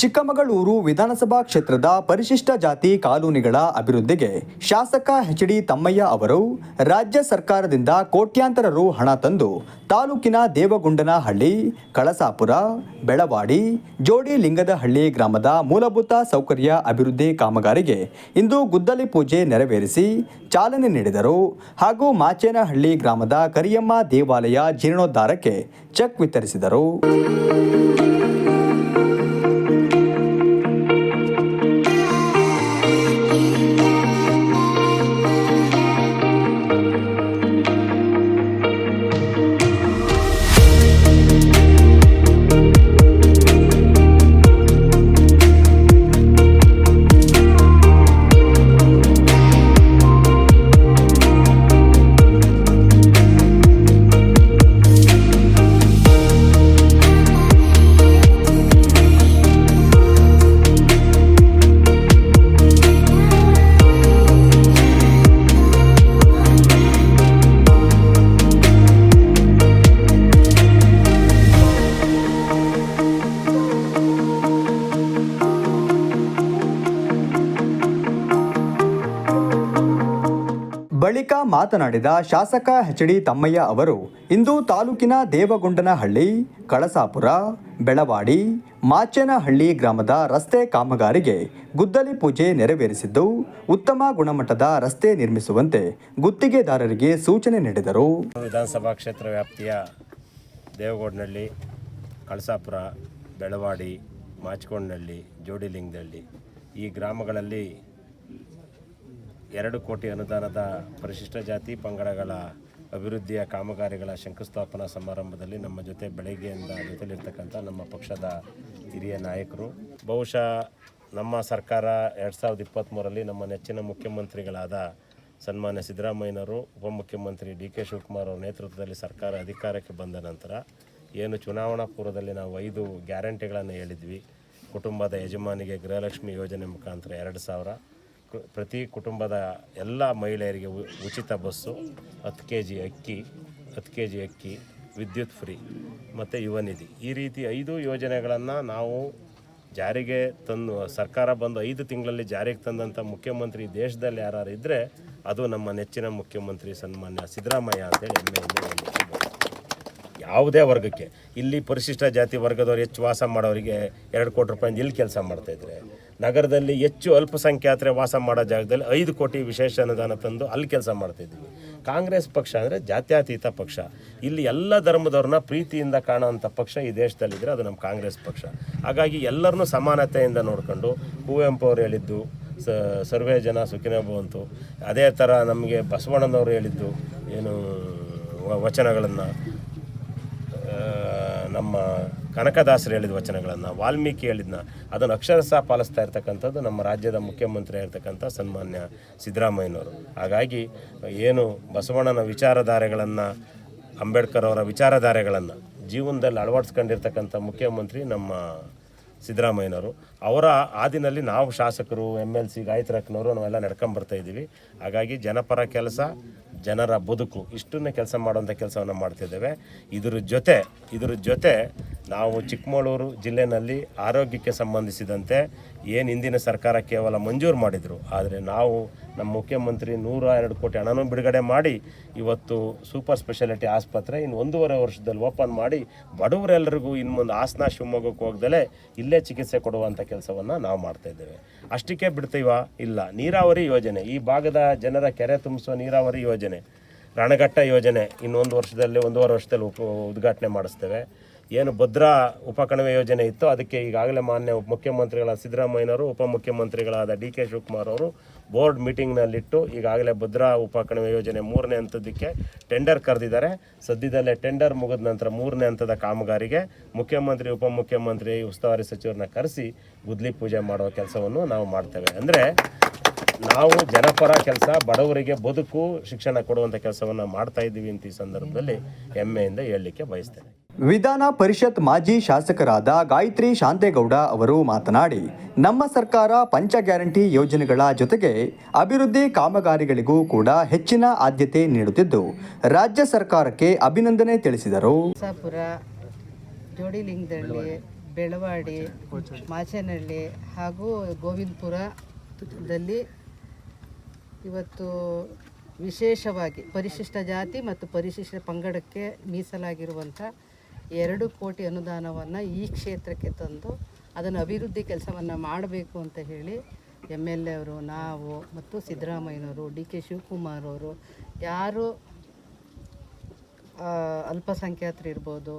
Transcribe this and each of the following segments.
ಚಿಕ್ಕಮಗಳೂರು ವಿಧಾನಸಭಾ ಕ್ಷೇತ್ರದ ಪರಿಶಿಷ್ಟ ಜಾತಿ ಕಾಲೋನಿಗಳ ಅಭಿವೃದ್ಧಿಗೆ ಶಾಸಕ ಎಚ್ ಡಿ ತಮ್ಮಯ್ಯ ಅವರು ರಾಜ್ಯ ಸರ್ಕಾರದಿಂದ ಕೋಟ್ಯಾಂತರ ರು ಹಣ ತಂದು ತಾಲೂಕಿನ ದೇವಗುಂಡನಹಳ್ಳಿ, ಕಳಸಾಪುರ, ಬೆಳವಾಡಿ ಜೋಡಿ ಲಿಂಗದಹಳ್ಳಿ ಗ್ರಾಮದ ಮೂಲಭೂತ ಸೌಕರ್ಯ ಅಭಿವೃದ್ಧಿ ಕಾಮಗಾರಿಗೆ ಇಂದು ಗುದ್ದಲಿ ಪೂಜೆ ನೆರವೇರಿಸಿ ಚಾಲನೆ ನೀಡಿದರು. ಹಾಗೂ ಮಾಚೇನಹಳ್ಳಿ ಗ್ರಾಮದ ಕರಿಯಮ್ಮ ದೇವಾಲಯ ಜೀರ್ಣೋದ್ಧಾರಕ್ಕೆ ಚೆಕ್ ವಿತರಿಸಿದರು. ಬಳಿಕ ಮಾತನಾಡಿದ ಶಾಸಕ ಎಚ್ ಡಿ ತಮ್ಮಯ್ಯ ಅವರು, ಇಂದು ತಾಲೂಕಿನ ದೇವಗುಂಡನಹಳ್ಳಿ, ಕಳಸಾಪುರ, ಬೆಳವಾಡಿ, ಮಾಚೇನಹಳ್ಳಿ ಗ್ರಾಮದ ರಸ್ತೆ ಕಾಮಗಾರಿಗೆ ಗುದ್ದಲಿ ಪೂಜೆ ನೆರವೇರಿಸಿದ್ದು, ಉತ್ತಮ ಗುಣಮಟ್ಟದ ರಸ್ತೆ ನಿರ್ಮಿಸುವಂತೆ ಗುತ್ತಿಗೆದಾರರಿಗೆ ಸೂಚನೆ ನೀಡಿದರು. ವಿಧಾನಸಭಾ ಕ್ಷೇತ್ರ ವ್ಯಾಪ್ತಿಯ ದೇವಗೌಡನಹಳ್ಳಿ, ಕಳಸಾಪುರ, ಬೆಳವಾಡಿ ಮಾಚ್ಕೊಂಡನಹಳ್ಳಿ ಜೋಡಿಲಿಂಗದಹಳ್ಳಿ ಈ ಗ್ರಾಮಗಳಲ್ಲಿ ಎರಡು ಕೋಟಿ ಅನುದಾನದ ಪರಿಶಿಷ್ಟ ಜಾತಿ ಪಂಗಡಗಳ ಅಭಿವೃದ್ಧಿಯ ಕಾಮಗಾರಿಗಳ ಶಂಕುಸ್ಥಾಪನಾ ಸಮಾರಂಭದಲ್ಲಿ ನಮ್ಮ ಜೊತೆ ಬೆಳಗ್ಗೆಯಿಂದ ಜೊತೆಲಿರ್ತಕ್ಕಂಥ ನಮ್ಮ ಪಕ್ಷದ ಹಿರಿಯ ನಾಯಕರು. ಬಹುಶಃ ನಮ್ಮ ಸರ್ಕಾರ ಎರಡು ಸಾವಿರದ ಇಪ್ಪತ್ತ್ಮೂರಲ್ಲಿ ನಮ್ಮ ನೆಚ್ಚಿನ ಮುಖ್ಯಮಂತ್ರಿಗಳಾದ ಸನ್ಮಾನ್ಯ ಸಿದ್ದರಾಮಯ್ಯನವರು, ಉಪಮುಖ್ಯಮಂತ್ರಿ ಡಿ ಕೆ ಶಿವಕುಮಾರ್ ಅವರ ನೇತೃತ್ವದಲ್ಲಿ ಸರ್ಕಾರ ಅಧಿಕಾರಕ್ಕೆ ಬಂದ ನಂತರ ಏನು ಚುನಾವಣಾ ಪೂರ್ವದಲ್ಲಿ ನಾವು ಐದು ಗ್ಯಾರಂಟಿಗಳನ್ನು ಹೇಳಿದ್ವಿ. ಕುಟುಂಬದ ಯಜಮಾನಿಗೆ ಗೃಹಲಕ್ಷ್ಮಿ ಯೋಜನೆ ಮುಖಾಂತರ ಎರಡು ಸಾವಿರ. ಪ್ರತಿ ಕುಟುಂಬದ ಎಲ್ಲ ಮಹಿಳೆಯರಿಗೆ ಉಚಿತ ಬಸ್ಸು ಹತ್ತು ಕೆ ಜಿ ಅಕ್ಕಿ ಹತ್ತು ಕೆ ಜಿ ಅಕ್ಕಿ ವಿದ್ಯುತ್ ಫ್ರೀ ಮತ್ತು ಯುವ ನಿಧಿ ಈ ರೀತಿ ಐದು ಯೋಜನೆಗಳನ್ನು ನಾವು ಜಾರಿಗೆ ತಂದು ಸರ್ಕಾರ ಬಂದು ಐದು ತಿಂಗಳಲ್ಲಿ ಜಾರಿಗೆ ತಂದಂಥ ಮುಖ್ಯಮಂತ್ರಿ ದೇಶದಲ್ಲಿ ಯಾರು ಇದ್ದರೆ ಅದು ನಮ್ಮ ನೆಚ್ಚಿನ ಮುಖ್ಯಮಂತ್ರಿ ಸನ್ಮಾನ್ಯ ಸಿದ್ದರಾಮಯ್ಯ ಅಂತೇಳಿ ಹೆಮ್ಮೆಯಿಂದ ಯಾವುದೇ ವರ್ಗಕ್ಕೆ ಇಲ್ಲಿ ಪರಿಶಿಷ್ಟ ಜಾತಿ ವರ್ಗದವ್ರು ಹೆಚ್ಚು ವಾಸ ಮಾಡೋರಿಗೆ ಎರಡು ಕೋಟಿ ರೂಪಾಯಿಂದ ಇಲ್ಲಿ ಕೆಲಸ ಮಾಡ್ತಾಯಿದ್ರೆ ನಗರದಲ್ಲಿ ಹೆಚ್ಚು ಅಲ್ಪಸಂಖ್ಯಾತರೆ ವಾಸ ಮಾಡೋ ಜಾಗದಲ್ಲಿ ಐದು ಕೋಟಿ ವಿಶೇಷ ಅನುದಾನ ತಂದು ಅಲ್ಲಿ ಕೆಲಸ ಮಾಡ್ತಾಯಿದ್ವಿ ಕಾಂಗ್ರೆಸ್ ಪಕ್ಷ ಅಂದರೆ ಜಾತ್ಯತೀತ ಪಕ್ಷ. ಇಲ್ಲಿ ಎಲ್ಲ ಧರ್ಮದವ್ರನ್ನ ಪ್ರೀತಿಯಿಂದ ಕಾಣುವಂಥ ಪಕ್ಷ ಈ ದೇಶದಲ್ಲಿದ್ದರೆ ಅದು ನಮ್ಮ ಕಾಂಗ್ರೆಸ್ ಪಕ್ಷ. ಹಾಗಾಗಿ ಎಲ್ಲರನ್ನೂ ಸಮಾನತೆಯಿಂದ ನೋಡಿಕೊಂಡು ಕುವೆಂಪು ಅವರು ಹೇಳಿದ್ದು, ಸ, ಸರ್ವೇ ಜನ ಸುಖಿನ ಬಂತು ಅದೇ ಥರ ನಮಗೆ ಬಸವಣ್ಣನವರು ಹೇಳಿದ್ದು, ಏನು ವಚನಗಳನ್ನು ನಮ್ಮ ಕನಕದಾಸರು ಹೇಳಿದ ವಚನಗಳನ್ನು, ವಾಲ್ಮೀಕಿ ಹೇಳಿದ್ನ, ಅದನ್ನು ಅಕ್ಷರಶಃ ಪಾಲಿಸ್ತಾ ಇರ್ತಕ್ಕಂಥದ್ದು ನಮ್ಮ ರಾಜ್ಯದ ಮುಖ್ಯಮಂತ್ರಿ ಆಗಿರ್ತಕ್ಕಂಥ ಸನ್ಮಾನ್ಯ ಸಿದ್ದರಾಮಯ್ಯನವರು. ಹಾಗಾಗಿ ಏನು ಬಸವಣ್ಣನ ವಿಚಾರಧಾರೆಗಳನ್ನು, ಅಂಬೇಡ್ಕರ್ ಅವರ ವಿಚಾರಧಾರೆಗಳನ್ನು ಜೀವನದಲ್ಲಿ ಅಳವಡಿಸ್ಕೊಂಡಿರ್ತಕ್ಕಂಥ ಮುಖ್ಯಮಂತ್ರಿ ನಮ್ಮ ಸಿದ್ದರಾಮಯ್ಯನವರು. ಅವರ ಆದಿನಲ್ಲಿ ನಾವು ಶಾಸಕರು ಎಂ ಎಲ್ ಸಿ ಗಾಯತ್ರಕ್ಕನವರು ನಾವೆಲ್ಲ ನಡ್ಕೊಂಬರ್ತಾ ಇದ್ದೀವಿ. ಹಾಗಾಗಿ ಜನಪರ ಕೆಲಸ, ಜನರ ಬದುಕು, ಇಷ್ಟನ್ನೇ ಕೆಲಸ ಮಾಡುವಂಥ ಕೆಲಸವನ್ನು ಮಾಡ್ತಿದ್ದೇವೆ ಇದರ ಜೊತೆ ಇದರ ಜೊತೆ ನಾವು ಚಿಕ್ಕಮಗಳೂರು ಜಿಲ್ಲೆಯಲ್ಲಿ ಆರೋಗ್ಯಕ್ಕೆ ಸಂಬಂಧಿಸಿದಂತೆ ಏನು ಹಿಂದಿನ ಸರ್ಕಾರ ಕೇವಲ ಮಂಜೂರು ಮಾಡಿದರು, ಆದರೆ ನಾವು ನಮ್ಮ ಮುಖ್ಯಮಂತ್ರಿ ನೂರ ಎರಡು ಕೋಟಿ ಹಣನೂ ಬಿಡುಗಡೆ ಮಾಡಿ ಇವತ್ತು ಸೂಪರ್ ಸ್ಪೆಷಾಲಿಟಿ ಆಸ್ಪತ್ರೆ ಇನ್ನು ಒಂದೂವರೆ ವರ್ಷದಲ್ಲಿ ಓಪನ್ ಮಾಡಿ ಬಡವರೆಲ್ಲರಿಗೂ ಇನ್ನು ಮುಂದೆ ಹಾಸನ ಶಿವಮೊಗ್ಗಕ್ಕೆ ಹೋಗ್ದಲೇ ಇಲ್ಲೇ ಚಿಕಿತ್ಸೆ ಕೊಡುವಂಥ ಕೆಲಸವನ್ನು ನಾವು ಮಾಡ್ತಾ ಇದ್ದೇವೆ. ಅಷ್ಟಕ್ಕೆ ಬಿಡ್ತೀವ? ಇಲ್ಲ. ನೀರಾವರಿ ಯೋಜನೆ. ಈ ಭಾಗದ ಜನರ ಕೆರೆ ತುಂಬಿಸುವ ನೀರಾವರಿ ಯೋಜನೆ, ರಣಘಟ್ಟ ಯೋಜನೆ ಇನ್ನೊಂದು ವರ್ಷದಲ್ಲಿ, ಒಂದೂವರೆ ವರ್ಷದಲ್ಲಿ ಉಪ ಉದ್ಘಾಟನೆ ಮಾಡಿಸ್ತೇವೆ. ಏನು ಭದ್ರಾ ಉಪಕಣಿವೆ ಯೋಜನೆ ಇತ್ತು ಅದಕ್ಕೆ ಈಗಾಗಲೇ ಮಾನ್ಯ ಮುಖ್ಯಮಂತ್ರಿಗಳಾದ ಸಿದ್ದರಾಮಯ್ಯನವರು ಉಪಮುಖ್ಯಮಂತ್ರಿಗಳಾದ ಡಿ ಕೆ ಶಿವಕುಮಾರ್ ಅವರು ಬೋರ್ಡ್ ಮೀಟಿಂಗ್ನಲ್ಲಿಟ್ಟು ಈಗಾಗಲೇ ಭದ್ರಾ ಉಪಕಣಿವೆ ಯೋಜನೆ ಮೂರನೇ ಹಂತದಕ್ಕೆ ಟೆಂಡರ್ ಕರೆದಿದ್ದಾರೆ. ಸದ್ಯದಲ್ಲೇ ಟೆಂಡರ್ ಮುಗಿದ ನಂತರ ಮೂರನೇ ಹಂತದ ಕಾಮಗಾರಿಗೆ ಮುಖ್ಯಮಂತ್ರಿ ಉಪಮುಖ್ಯಮಂತ್ರಿ ಉಸ್ತುವಾರಿ ಸಚಿವರನ್ನ ಕರೆಸಿ ಗುದ್ಲಿ ಪೂಜೆ ಮಾಡುವ ಕೆಲಸವನ್ನು ನಾವು ಮಾಡ್ತೇವೆ. ಅಂದರೆ ನಾವು ಜನಪರ ಕೆಲಸ ಬಡವರಿಗೆ ಬದುಕು ಶಿಕ್ಷಣ ಕೊಡುವಂಥ ಕೆಲಸವನ್ನು ಮಾಡ್ತಾ ಇದ್ದೀವಿ ಅಂತ ಈ ಸಂದರ್ಭದಲ್ಲಿ ಹೆಮ್ಮೆಯಿಂದ ಹೇಳಲಿಕ್ಕೆ ಬಯಸ್ತೇನೆ. ವಿಧಾನ ಪರಿಷತ್ ಮಾಜಿ ಶಾಸಕರಾದ ಗಾಯತ್ರಿ ಶಾಂತೇಗೌಡ ಅವರು ಮಾತನಾಡಿ, ನಮ್ಮ ಸರ್ಕಾರ ಪಂಚ ಗ್ಯಾರಂಟಿ ಯೋಜನೆಗಳ ಜೊತೆಗೆ ಅಭಿವೃದ್ಧಿ ಕಾಮಗಾರಿಗಳಿಗೂ ಕೂಡ ಹೆಚ್ಚಿನ ಆದ್ಯತೆ ನೀಡುತ್ತಿದ್ದು, ರಾಜ್ಯ ಸರ್ಕಾರಕ್ಕೆ ಅಭಿನಂದನೆ ತಿಳಿಸಿದರು. ಜೋಡಿಲಿಂಗದಳ್ಳಿ, ಬೆಳವಾಡಿ ಮಾಚೇನಹಳ್ಳಿ ಹಾಗೂ ಗೋವಿಂದಪುರದಲ್ಲಿ ಇವತ್ತು ವಿಶೇಷವಾಗಿ ಪರಿಶಿಷ್ಟ ಜಾತಿ ಮತ್ತು ಪರಿಶಿಷ್ಟ ಪಂಗಡಕ್ಕೆ ಮೀಸಲಾಗಿರುವಂಥ ಎರಡು ಕೋಟಿ ಅನುದಾನವನ್ನು ಈ ಕ್ಷೇತ್ರಕ್ಕೆ ತಂದು ಅದನ್ನು ಅಭಿವೃದ್ಧಿ ಕೆಲಸವನ್ನು ಮಾಡಬೇಕು ಅಂತ ಹೇಳಿ ಎಂ ಎಲ್ ಎ ಅವರು, ನಾವು ಮತ್ತು ಸಿದ್ದರಾಮಯ್ಯನವರು, ಡಿ ಕೆ ಶಿವಕುಮಾರ್ ಅವರು, ಯಾರು ಅಲ್ಪಸಂಖ್ಯಾತರು ಇರ್ಬೋದು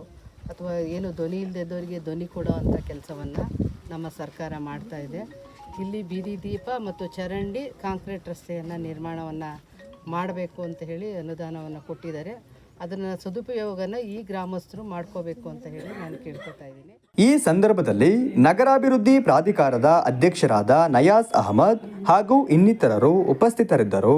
ಅಥವಾ ಏನು ಧ್ವನಿ ಇಲ್ಲದವರಿಗೆ ಧ್ವನಿ ಕೊಡೋ ಅಂಥ ಕೆಲಸವನ್ನು ನಮ್ಮ ಸರ್ಕಾರ ಮಾಡ್ತಾ ಇದೆ. ಇಲ್ಲಿ ಬೀದಿ ದೀಪ ಮತ್ತು ಚರಂಡಿ ಕಾಂಕ್ರೀಟ್ ರಸ್ತೆಯನ್ನು ನಿರ್ಮಾಣವನ್ನು ಮಾಡಬೇಕು ಅಂತ ಹೇಳಿ ಅನುದಾನವನ್ನು ಕೊಟ್ಟಿದ್ದಾರೆ. ಅದನ್ನು ಸದುಪಯೋಗನ ಈ ಗ್ರಾಮಸ್ಥರು ಮಾಡ್ಕೋಬೇಕು ಅಂತ ಹೇಳಿ ನಾನು ಕೇಳ್ಕೊತಾ ಇದ್ದೀನಿ. ಈ ಸಂದರ್ಭದಲ್ಲಿ ನಗರಾಭಿವೃದ್ಧಿ ಪ್ರಾಧಿಕಾರದ ಅಧ್ಯಕ್ಷರಾದ ನಯಾಸ್ ಅಹಮದ್ ಹಾಗೂ ಇನ್ನಿತರರು ಉಪಸ್ಥಿತರಿದ್ದರು.